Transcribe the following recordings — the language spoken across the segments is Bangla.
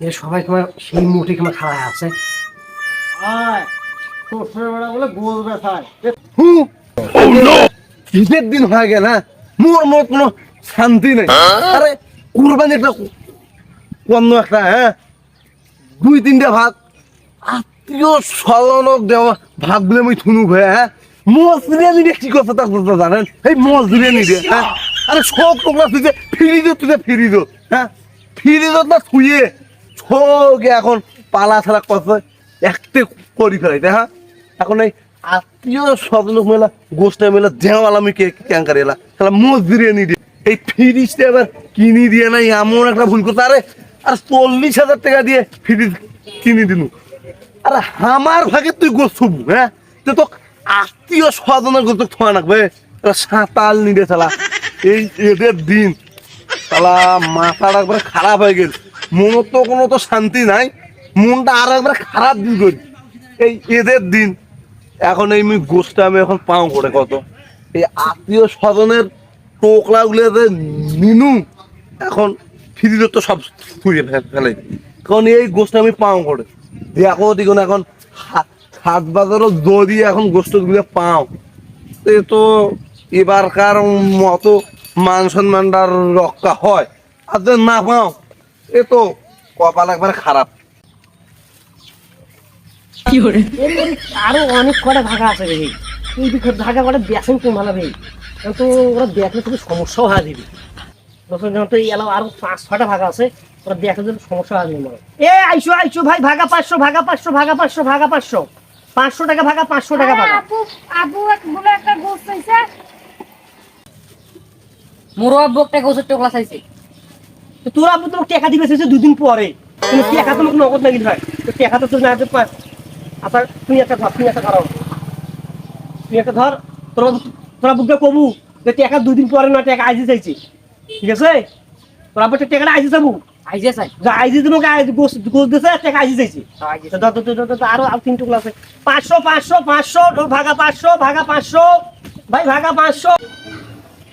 এ সবাই তোমার সেই মুঠে তোমার খাড়ায় আছে। হু? ঈদের দিন হয়ে গেল হ্যাঁ? মোর মোর কোনো শান্তি নেই। আরে কুরবানি একটা অন্য একটা হ্যাঁ? দুই তিনটা ভাগ। আত্মীয় স্বজনক দেওয়া ভাগ বলে মই থুনু ভাই হ্যাঁ? মজ বিরিয়ানি দিয়ে কি করছে তা করতে জানেন? এই মজ বিরিয়ানি দিয়ে হ্যাঁ? আরে সব টুকরা তুই ফিরি দো তুই ফিরি হ্যাঁ? ফিরি দো না থুয়ে। সবকে এখন পালা ছাড়া কত একতে করি ফেলাইতে হ্যাঁ এখন এই আত্মীয় স্বজন মেলা গোষ্ঠী মেলা দেওয়াল আমি কে ক্যাঙ্কার এলা? তাহলে মোজ বিরিয়ানি দিয়ে। এই ফ্রিজটা এবার কিনি দিয়ে নাই, এমন একটা ভুল করতে আরে, আর চল্লিশ হাজার টাকা দিয়ে ফ্রিজ কিনে দিনু। আরে, আমার ভাগে তুই থুবু হ্যাঁ? তো তো আত্মীয় স্বজনের গোস থোয়া রাখবে সাঁতাল নিদে চালা এই এদের দিন। শালা মাথাটা একবারে খারাপ হয়ে গেল মনের তো কোনো তো শান্তি নাই, মনটা আর একবার খারাপ দিন করি এই এদের দিন, এখন এই গোষ্ঠটা আমি এখন পাও করে কত। এই আত্মীয় স্বজনের টোকলা গুলো নিনু, এখন ফ্রিজে তো সব ফুয়ে ফেলে কারণ এই গোষ্ঠটা আমি পাও করে। দেখো দেখুন এখন হা- হাট বাজারও যদি এখন গোষ্ঠগুলো পাও, এ তো এবারকার মতো মান সম্মানটার রক্ষা হয়। আর না পাও এ তো কপাল একবারে খারাপ। আরও অনেক কটা ভাগা আছে রে এই ভাগা কটা বেসন কম ভালো ভাই তো ওরা দেখলে খুবই সমস্যাও হয়ে দিবি তো এই আরও পাঁচ ছটা ভাগা আছে ওরা দেখলে সমস্যা হয়ে এ আইসো আইসো ভাই ভাগা পাঁচশো ভাগা পাঁচশো ভাগা পাঁচশো ভাগা পাঁচশো। পাঁচশো টাকা ভাগা পাঁচশো টাকা ভাগা। আপু আপু একটা মোরো আব্বু একটা গোছের টোকলা চাইছে। তো তোর আপু তোমাকে টাকা দিবে সে দুদিন পরে। তুমি টাকা তোমাকে নগদ নাকি ভাই তো টাকা তো তুমি না দিতে পার আচ্ছা তুই একটা ধর তুই একটা ধরো। তুই একটা ধর। তোরা তোরা বুকে কবু যে টাকা দুদিন পরে না টাকা আইজি চাইছি। ঠিক আছে? তোরা আবার টাকাটা আইজি যাব আইজে চাই। আইজি তোমাকে গোস গোস দিছে টাকা আইজি চাইছি। আইজে ধর, আরও আর তিন টুকলা আছে। পাঁচশো পাঁচশো পাঁচশো ভাগা পাঁচশো ভাগা পাঁচশো। ভাই ভাগা পাঁচশো।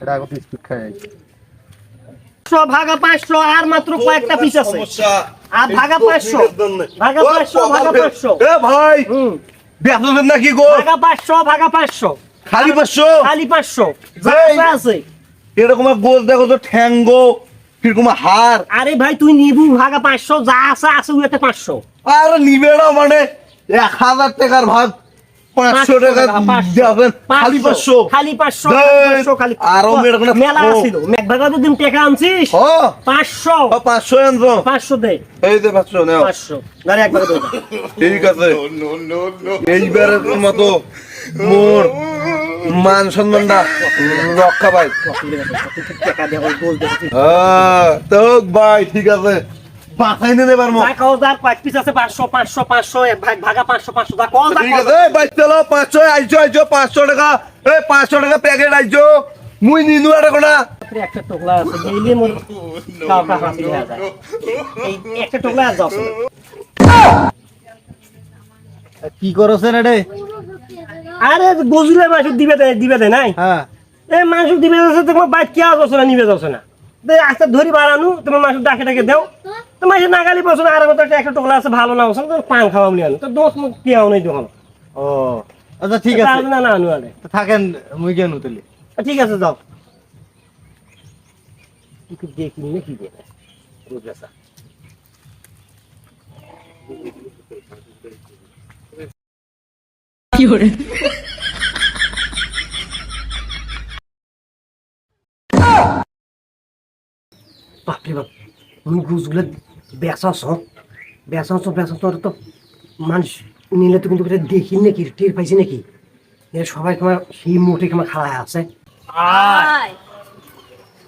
এটা স্পিড খাই পাঁচশো ভাগা পাঁচশো আর মাত্র কয়েকটা পিস আছে। আর ভাগা পাঁচশো ভাগা পাঁচশো ভাগা পাঁচশো। ভাই! হুম। নাকি গো? ভাগা পাঁচশো ভাগা পাঁচশো। খালি পাঁচশো? খালি পাঁচশো। এই। আছে আছে। এরকম গোল দেখো তো ঠ্যাঙ্গো কীরকম হার। আরে ভাই তুই নিবু ভাগা পাঁচশো যা আছে আছে ওই একটা পাঁচশো। আর নিবে না মানে এক হাজার টাকার ভাগ। পাঁচশো টাকা দেবেন খালি পাঁচশো। খালি পাঁচশো খালি আরও মেলা ফোন। আছিল মেঘ ভাগা আনছিস? পাঁচশো। পাঁচশো এনছো পাঁচশো দে। এই যে পাঁচশো নেও। পাঁচশো। গাড়ি একবার ঠিক আছে। এইবারের মতো মোর মান সম্মানটা রক্ষা দে হ্যাঁ তো ভাই ঠিক আছে। বাঁচাই নিতে পারব যা কও যার পাঁচ পিস আছে পাঁচশো পাঁচশো পাঁচশো এক ভাগ ভাগা পাঁচশো পাঁচশো যা কও যা ঠিক আছে এই বাইক চালো পাঁচশো আইছো আইছো পাঁচশো টাকা এই পাঁচশো টাকা প্যাকেট আইছো মুই নিনু আর কোনা একটা টোকলা আছে গেলে মোর কাউটা হাসি যায় এই একটা টোকলা আর কি করছেন রে আরে গজুরে মাসুক দিবে দে দিবে দে নাই? হ্যাঁ। এই মাসুক দিবে যাচ্ছে তোমার বাইক কে আসছে না নিবে যাচ্ছে না? দে আস্তে ধরি বাড়ানো তোমার মাসুক ডাকে ডাকে দেও। তো মাসে নাগালি না আর মতো একটা টোকলা আছে ভালো না তো পান খাওয়া নিয়ে আনো। তো দোষ মুখ পিয়াও নেই তখন ও আচ্ছা ঠিক আছে। না না আনু আরে থাকেন মুই কেন উতলি ঠিক আছে যাও। একটু দেখি না কি দেবে বুঝলে স্যার বাপরে বাপ। গুজগুলো বেসাস বেসাস বেসাস তো মানুষ নিলে তো কিন্তু দেখি নাকি টের পাইছি নাকি? এ সবাই তোমার সেই মোটে তোমার খাড়ায় আছে। আয়।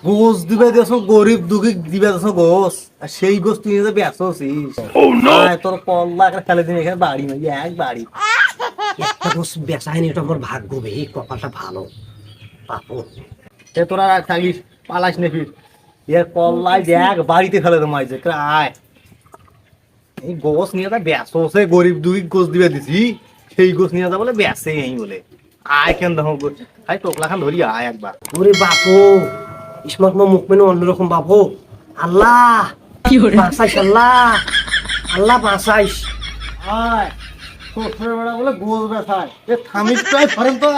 গোস দিবে দেছো গরিব দুঃখী দিবে দেছো গোস আর সেই গোস তুই যে বেচছিস তোর কল্লা একটা ফেলে দিন এখানে বাড়ি মারি এক বাড়ি একটা গোস বেচা হয়নি এটা আমার ভাগ্য বে কপালটা ভালো। এ তোরা থাকিস পালাস নে ফির এর কল্লাই দেখ বাড়িতে ফেলে দেবো মাইজে। আয়। এই গোস নিয়ে যা বেচছে গরিব দুঃখী গোস দিবে দিছি। সেই গোস নিয়ে যা বলে বেচে এই বলে। আয় কেন দেখো খাই টোকলা খান ধরি আয় একবার। ওরে বাপু ইসমাত মা মুখ মেনু অন্যরকম বাপু। আল্লাহ বাঁচাইস আল্লাহ। আল্লাহ বাঁচাইস আয়। বেড়া বলে গোস বেচায়। এ থামিস প্রায় ফরেন তো